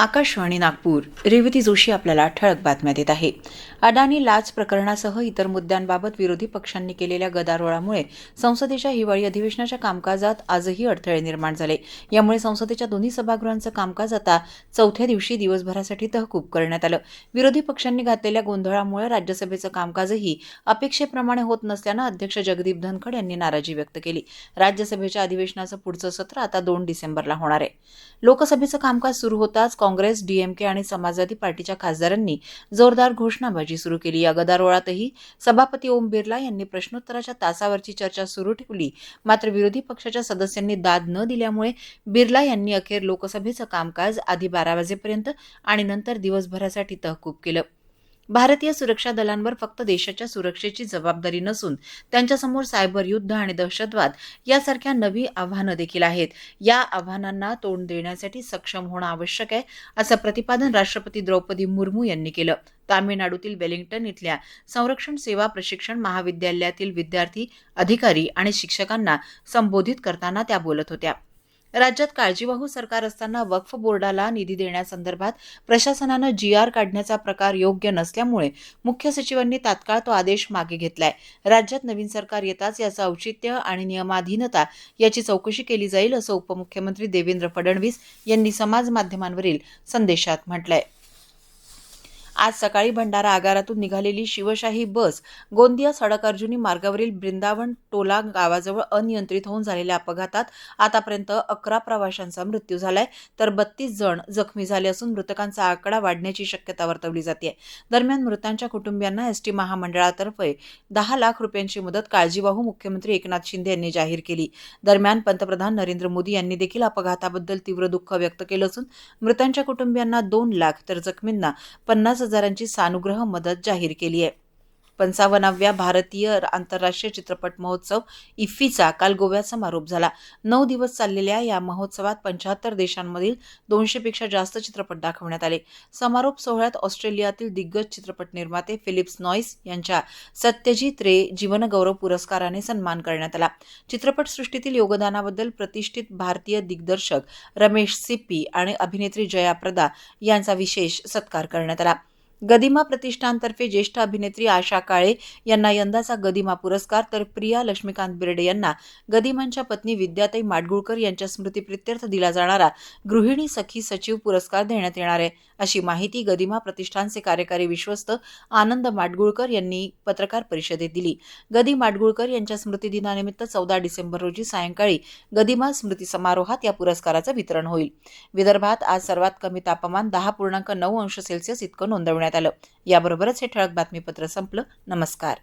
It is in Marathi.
आकाशवाणी नागपूर. रेवती जोशी आपल्याला ठळक बातम्या देत आहे. अडाणी लाच प्रकरणासह इतर मुद्द्यांबाबत विरोधी पक्षांनी केलेल्या गदारोळामुळे संसदेच्या हिवाळी अधिवेशनाच्या कामकाजात आजही अडथळे निर्माण झाले. यामुळे संसदेच्या दोन्ही सभागृहांचं कामकाज आता चौथ्या दिवशी दिवसभरासाठी तहकूब करण्यात आलं. विरोधी पक्षांनी घातलेल्या गोंधळामुळे राज्यसभेचं कामकाजही अपेक्षेप्रमाणे होत नसल्यानं अध्यक्ष जगदीप धनखड यांनी नाराजी व्यक्त केली. राज्यसभेच्या अधिवेशनाचं पुढचं सत्र आता दोन डिसेंबरला होणार आहे. लोकसभेचं कामकाज सुरू होताच काँग्रेस डीएमके आणि समाजवादी पार्टीच्या खासदारांनी जोरदार घोषणाबाजी सुरू केली. या गदारोळातही सभापती ओम बिर्ला यांनी प्रश्नोत्तराच्या तासावरची चर्चा सुरू ठेवली. मात्र विरोधी पक्षाच्या सदस्यांनी दाद न दिल्यामुळे बिर्ला यांनी अखेर लोकसभेचं कामकाज आधी बारा वाजेपर्यंत आणि नंतर दिवसभरासाठी तहकूब केलं. भारतीय सुरक्षा दलांवर फक्त देशाच्या सुरक्षेची जबाबदारी नसून त्यांच्यासमोर सायबर युद्ध आणि दहशतवाद यासारख्या नवी आव्हानं देखील आहेत. या आव्हानांना तोंड देण्यासाठी सक्षम होणं आवश्यक आहे असं प्रतिपादन राष्ट्रपती द्रौपदी मुर्मू यांनी केलं. तामिळनाडूतील वेलिंग्टन इथल्या संरक्षण सेवा प्रशिक्षण महाविद्यालयातील विद्यार्थी अधिकारी आणि शिक्षकांना संबोधित करताना त्या बोलत होत्या. राज्यात काळजीवाहू सरकार असताना वक्फ बोर्डाला निधी देण्यासंदर्भात प्रशासनानं जी आर काढण्याचा प्रकार योग्य नसल्यामुळे मुख्य सचिवांनी तात्काळ तो आदेश मागे घेतलाय. राज्यात नवीन सरकार येताच याचं औचित्य आणि नियमाधीनता याची चौकशी केली जाईल असं उपमुख्यमंत्री देवेंद्र फडणवीस यांनी समाज माध्यमांवरील संदेशात म्हटलंय. आज सकाळी भंडारा आगारातून निघालेली शिवशाही बस गोंदिया सडक अर्जुनी मार्गावरील बृंदावन टोला गावाजवळ अनियंत्रित होऊन झालेल्या अपघातात आतापर्यंत अकरा प्रवाशांचा मृत्यू झालाय. तर बत्तीस जण जखमी झाले असून मृतकांचा आकडा वाढण्याची शक्यता वर्तवली जाते दरम्यान मृतांच्या कुटुंबियांना एसटी महामंडळातर्फे दहा लाख रुपयांची मदत काळजीवाहू मुख्यमंत्री एकनाथ शिंदे यांनी जाहीर केली. दरम्यान पंतप्रधान नरेंद्र मोदी यांनी देखील अपघाताबद्दल तीव्र दुःख व्यक्त केलं असून मृतांच्या कुटुंबियांना दोन लाख तर जखमींना पन्नास हजारांची सानुग्रह मदत जाहीर केली आहे. पंचावन्नाव्या भारतीय आंतरराष्ट्रीय चित्रपट महोत्सव इफ्फीचा काल गोव्यात समारोप झाला. नऊ दिवस चाललेल्या या महोत्सवात पंच्याहत्तर देशांमधील दोनशेपेक्षा जास्त चित्रपट दाखवण्यात आले. समारोप सोहळ्यात ऑस्ट्रेलियातील दिग्गज चित्रपट निर्माते फिलिप्स नॉईस यांच्या सत्यजित रे जीवनगौरव पुरस्काराने सन्मान करण्यात आला. चित्रपटसृष्टीतील योगदानाबद्दल प्रतिष्ठित भारतीय दिग्दर्शक रमेश सिप्पी आणि अभिनेत्री जया प्रदा यांचा विशेष सत्कार करण्यात आला. गदिमा प्रतिष्ठानतर्फे ज्येष्ठ अभिनेत्री आशा काळे यांना यंदाचा गदिमा पुरस्कार तर प्रिया लक्ष्मीकांत बिर्डे यांना गदिमांच्या पत्नी विद्याताई माडगुळकर यांच्या स्मृतीप्रित्यर्थ दिला जाणारा गृहिणी सखी सचिव पुरस्कार देण्यात येणार आहे. अशी माहिती गदिमा प्रतिष्ठानचे कार्यकारी विश्वस्त आनंद माडगुळकर यांनी पत्रकार परिषदेत दिली. गदी माडगुळकर यांच्या स्मृतिदिनानिमित्त चौदा डिसेंबर रोजी सायंकाळी गदिमा स्मृती समारोहात या पुरस्काराचं वितरण होईल. विदर्भात आज सर्वात कमी तापमान दहा पूर्णांक नऊ अंश सेल्सिअस इतकं नोंदवण्यात आलं. याबरोबरच हे ठळक बातमीपत्र संपलं. नमस्कार.